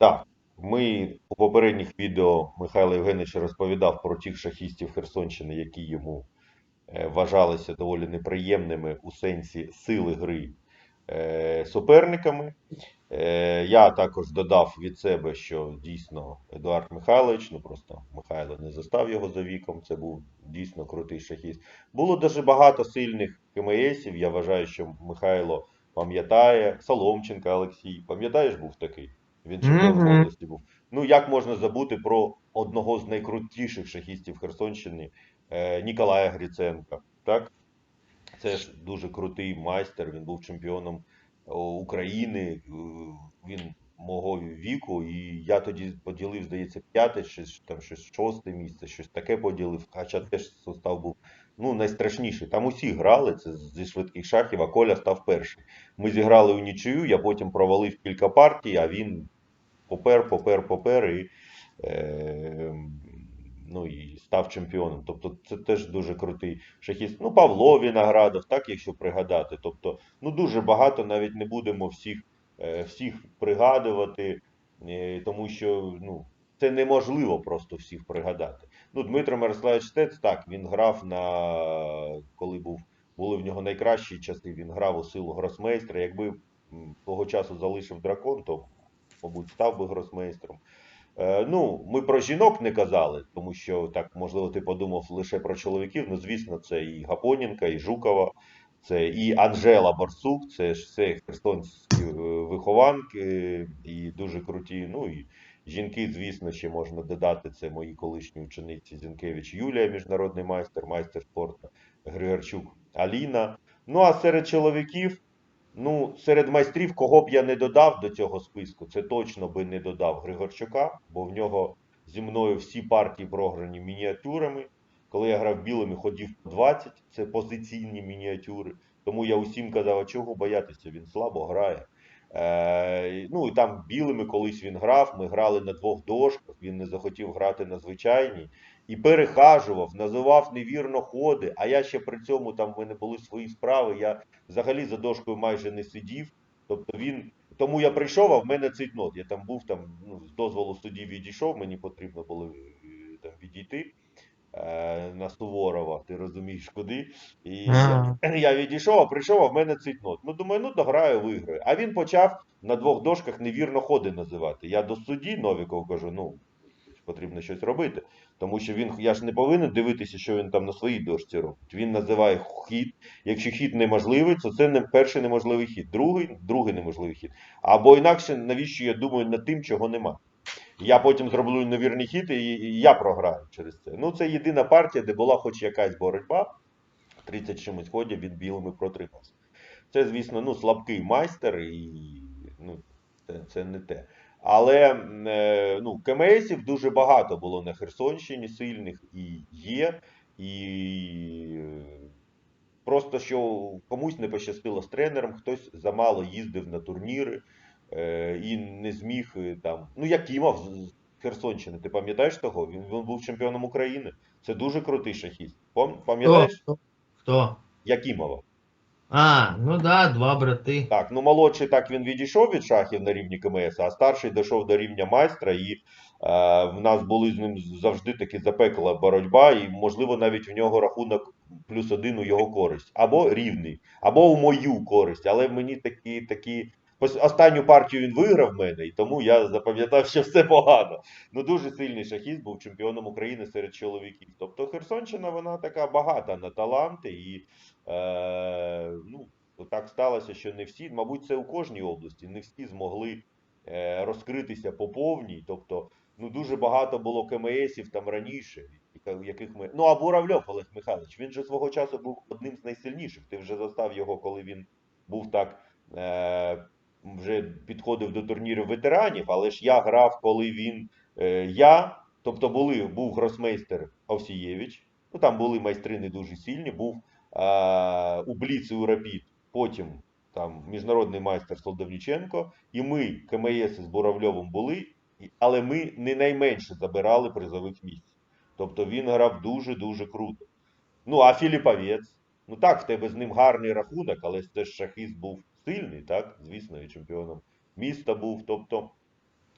Так, ми у попередніх відео Михайло Євгенович розповідав про тих шахістів Херсонщини, які йому е, вважалися доволі неприємними у сенсі сили гри е, суперниками. Е, Я також додав від себе, що дійсно Едуард Михайлович, ну просто Михайло не застав його за віком, це був дійсно крутий шахіст. Було дуже багато сильних КМСів. Я вважаю, що Михайло пам'ятає. Соломченка Олексій, пам'ятаєш, був такий? Він чемпіон Мгм. області був. Ну як можна забути про одного з найкрутіших шахістів Херсонщини е, Ніколая Гріценка? Так? Це ж дуже крутий майстер. Він був чемпіоном України. е, Він мого віку, і я тоді поділив, здається, п'яте, чи там щось шосте місце, щось таке поділив. Хоча теж состав був ну, найстрашніший. Там усі грали це зі швидких шахів, а Коля став перший. Ми зіграли у нічию, я потім провалив кілька партій, а він попер, попер, попер і, е, ну, і став чемпіоном. Тобто це теж дуже крутий шахіст. Ну, Павло Віноградов, так, якщо пригадати. Тобто, ну дуже багато навіть не будемо всіх, е, всіх пригадувати, е, тому що ну, це неможливо просто всіх пригадати. Ну, Дмитро Мирославович Стец, так, він грав на коли був, були в нього найкращі часи, він грав у силу гросмейстра. Якби того часу залишив дракон, то, мабуть, став би гросмейстром. Е, ну, ми про жінок не казали, тому що так, можливо, ти подумав лише про чоловіків. Ну, звісно, це і Гапоненка, і Жукова, це і Анжела Борсук, це ж все херсонські е, вихованки, і дуже круті. Ну і жінки, звісно, ще можна додати. Це мої колишні учениці Зінкевич Юлія, міжнародний майстер, майстер спорту, Григорчук Аліна. Ну а серед чоловіків. Ну, серед майстрів, кого б я не додав до цього списку, це точно би не додав Григорчука, бо в нього зі мною всі партії програні мініатюрами. Коли я грав білими, ходів по 20, це позиційні мініатюри. Тому я усім казав, а чого боятися, він слабо грає. Е, ну і там білими колись він грав, ми грали на двох дошках, він не захотів грати на звичайній. І перехажував, називав невірно ходи, а я ще при цьому там в мене були свої справи. Я взагалі за дошкою майже не сидів. Тобто він. Тому я прийшов, а в мене цейтнот. Я там був, там, ну, з дозволу судді відійшов, мені потрібно було е, там, відійти е, на Суворова, ти розумієш куди. І я, я відійшов, а прийшов, а в мене цейтнот. Ну, думаю, ну дограю, виграю. А він почав на двох дошках невірно ходи називати. Я до судді Новіков кажу, ну, потрібно щось робити. Тому що він, я ж не повинен дивитися, що він там на своїй дошці робить. Він називає хід. Якщо хід неможливий, то це не перший неможливий хід, другий, другий неможливий хід. Або інакше, навіщо я думаю над тим, чого нема. Я потім зроблю невірний хід, і, я програю через це. Ну, це єдина партія, де була хоч якась боротьба. 30 чимось ходів він білими протримався. Це, звісно, ну, слабкий майстер, і ну, це, це не те. Але е, ну, КМСів дуже багато було на Херсонщині сильних і є. І е, просто що комусь не пощастило з тренером, хтось замало їздив на турніри е, і не зміг там. Ну, Якимов з з Херсонщини, ти пам'ятаєш того? Він, він був чемпіоном України. Це дуже крутий шахіст. Пам'ятаєш Хто? Хто? Якимова? А, ну да, два брати. Так, ну молодший так він відійшов від шахів на рівні КМС, а старший дійшов до рівня майстра, і е, в нас були з ним завжди таки запекла боротьба, і, можливо, навіть в нього рахунок плюс один у його користь, або рівний, або у мою користь. Але мені такі такі. Останню партію він виграв в мене, і тому я запам'ятав, що все погано. Ну дуже сильний шахіст був чемпіоном України серед чоловіків. Тобто Херсонщина вона така багата на таланти, і е, ну, так сталося, що не всі, мабуть, це у кожній області, не всі змогли е, розкритися по повній. Тобто, ну дуже багато було КМСів там раніше, яких ми. Ну, а Буравльов Олег Михайлович, він же свого часу був одним з найсильніших. Ти вже застав його, коли він був так. Е, вже підходив до турнірів ветеранів, але ж я грав, коли він. Е, я, тобто були, був гросмейстер Овсієвич, ну там були майстри не дуже сильні, був е, у Бліц у Рапід, потім там міжнародний майстер Солдовніченко, і ми, КМС з Буравльовим були, але ми не найменше забирали призових місць. Тобто він грав дуже-дуже круто. Ну, а Філіповець, ну так, в тебе з ним гарний рахунок, але це ж шахіст був сильний, так? Звісно, і чемпіоном міста був. Тобто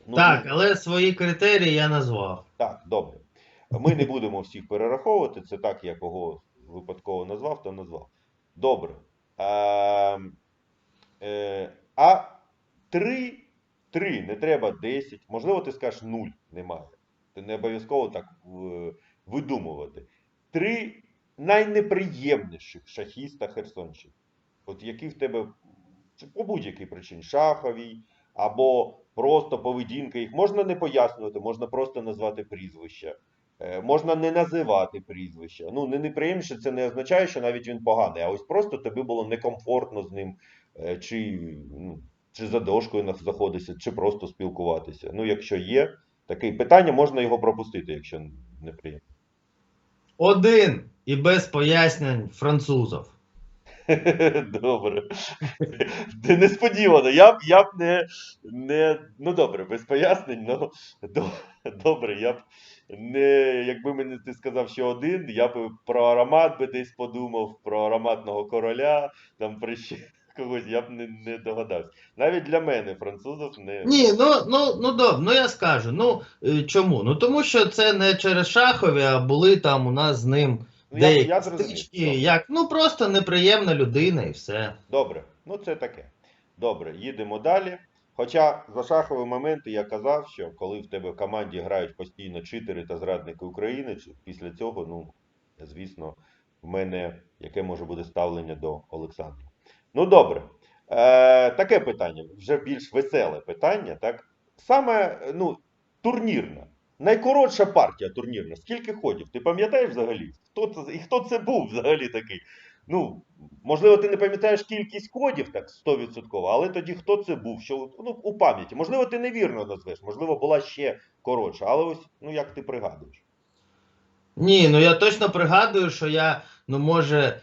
Ну, так, ну, але свої критерії я назвав. Так, добре. Ми не будемо всіх перераховувати, це так, я кого випадково назвав, то назвав. Добре. А, е, а 3, 3, не треба 10, можливо, ти скажеш 0 немає. Ти не обов'язково так е, видумувати. Три найнеприємніших шахіста Херсонщини. От які в тебе по будь-якій причині, шаховій, або просто поведінка їх можна не пояснювати, можна просто назвати прізвища. Е, Можна не називати прізвища. Ну, не неприємніше, це не означає, що навіть він поганий, а ось просто тобі було некомфортно з ним, е, чи, ну, чи за дошкою заходитися, чи просто спілкуватися. Ну, якщо є таке питання, можна його пропустити, якщо неприємно. Один і без пояснень французов. Добре. Несподівано. Я б, я б не, не. Ну добре, без пояснень, ну до- добре, я б не. Якби мені ти сказав, що один, я б про аромат би десь подумав, про ароматного короля, там про ще когось, я б не, не догадався. Навіть для мене французов не. Ні, ну, ну, ну добре, ну я скажу. Ну е, чому? Ну тому що це не через шахові, а були там у нас з ним Ну, я, я зрозумів. як ну просто неприємна людина і все. Добре, ну це таке. Добре, їдемо далі. Хоча за шахові моменти я казав, що коли в тебе в команді грають постійно читери та зрадники України, після цього, ну, звісно, в мене яке може бути ставлення до Олександра. Ну, добре. Е, таке питання, вже більш веселе питання, так? Саме, ну, турнірна. Найкоротша партія турнірна. Скільки ходів? Ти пам'ятаєш взагалі? Хто це, і хто це був взагалі такий? Ну, можливо, ти не пам'ятаєш кількість кодів так 100%, але тоді хто це був? Що ну, у пам'яті? Можливо, ти невірно назвеш, можливо, була ще коротша, але ось ну як ти пригадуєш? Ні, ну я точно пригадую, що я, ну може,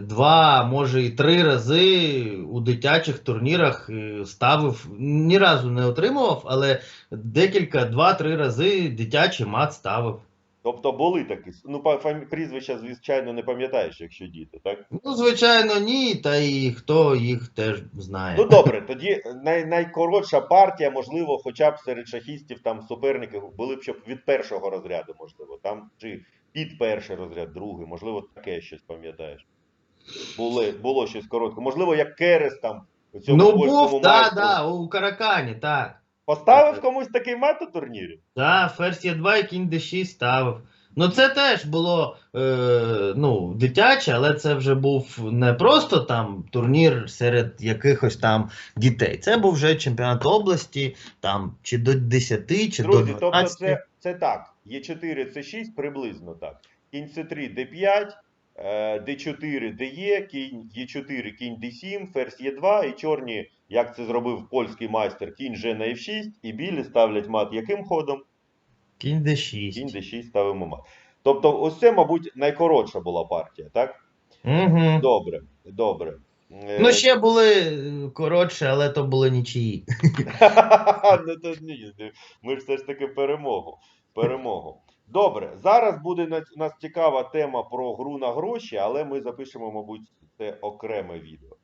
два, може і три рази у дитячих турнірах е, ставив, ні разу не отримував, але декілька, два-три рази дитячий мат ставив. Тобто були такі. Ну, прізвища, звичайно, не пам'ятаєш, якщо діти, так? Ну, звичайно, ні, та і хто їх теж знає. Ну добре, тоді най, найкоротша партія, можливо, хоча б серед шахістів там суперників були б щоб від першого розряду, можливо, там чи під перший розряд, другий, можливо, таке щось пам'ятаєш. Були, було щось коротке. Можливо, як Керес там у цьому ну, був, так, да, у Каракані, так. Поставив комусь такий мат у турнірі? Так, ферзь є 2 і кінь d6 ставив. Ну, це теж було е, ну, дитяче, але це вже був не просто там турнір серед якихось там дітей. Це був вже чемпіонат області, там чи до 10, чи Друзі, до тобто це, це так. Є4, С6 приблизно так. Кінь С3, Д5, е, Д4, ДЕ, кінь Е4, кінь Д7, ферзь Е2 і чорні, як це зробив польський майстер, кінь Ж на F6 і білі ставлять мат яким ходом? Кінь d6. Кінь Д6 ставимо мат. Тобто ось це, мабуть, найкоротша була партія, так? Угу. Добре, добре. Е, Ну, ще були е, коротше, але то були нічиї. ну, то ні, ми ж все ж таки перемогу. Перемогу. Добре, зараз буде на- нас цікава тема про гру на гроші, але ми запишемо, мабуть, це окреме відео.